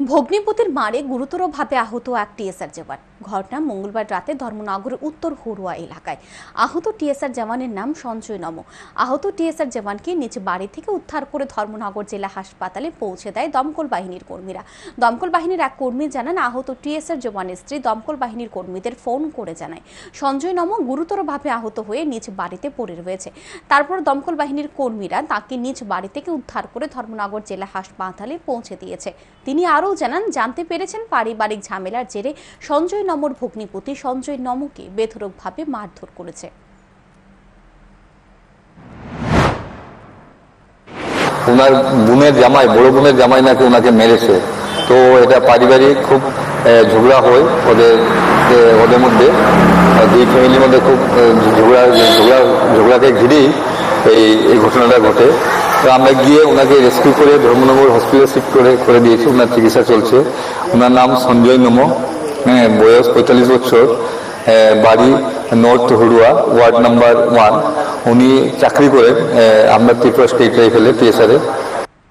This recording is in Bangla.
ভগ্নিপতির মারে গুরুতরভাবে আহত এক টিএসআর জওয়ান। ঘটনা মঙ্গলবার রাতে ধর্মনগরের উত্তর হরুয়া এলাকায়। আহত টিএসআর জওয়ানের নাম সঞ্জয় নম। আহত টিএসআর জওয়ানকে নিজ বাড়ি থেকে উদ্ধার করে ধর্মনগর জেলা হাসপাতালে পৌঁছে দেয় দমকল বাহিনীর কর্মীরা। দমকল বাহিনীর এক কর্মী জানান, আহত টিএসআর জওয়ানের স্ত্রী দমকল বাহিনীর কর্মীদের ফোন করে জানায়। সঞ্জয় নম গুরুতরভাবে আহত হয়ে নিজ বাড়িতে পড়ে রয়েছে। তারপর দমকল বাহিনীর কর্মীরা তাকে নিজ বাড়ি থেকে উদ্ধার করে ধর্মনগর জেলা হাসপাতালে পৌঁছে দিয়েছে। তিনি আরও জানান, জানতে পেরেছেন পারিবারিক ঝামেলার জেরে সঞ্জয় নমর ভগ্নিপতি সঞ্জয় নমকে বেধরকভাবে মারধর করেছে। ওনার বোনের জামাই, বড় বোনের জামাই নাকি ওনাকে মেরেছে। তো এটা পারিবারিক খুব ঝগড়া হয় ওদের ওদের মধ্যে। দুই ফ্যামিলির মধ্যে খুব ঝগড়া ঝগড়া, ঝগড়াকে ঘিরেই এই এই ঘটনাটা ঘটে। আমরা গিয়ে ওনাকে রেস্কিউ করে ধর্মনগর হসপিটালে শিফট করে করে দিয়েছি। ওনার চিকিৎসা চলছে। ওনার নাম সঞ্জয় নম। হ্যাঁ বয়স পঁয়তাল্লিশ বছর। বাড়ি north Haruya ward number one উনি চাকরি করে আমরা ত্রিপুরা স্টেট রাইফেলে পিএসআরে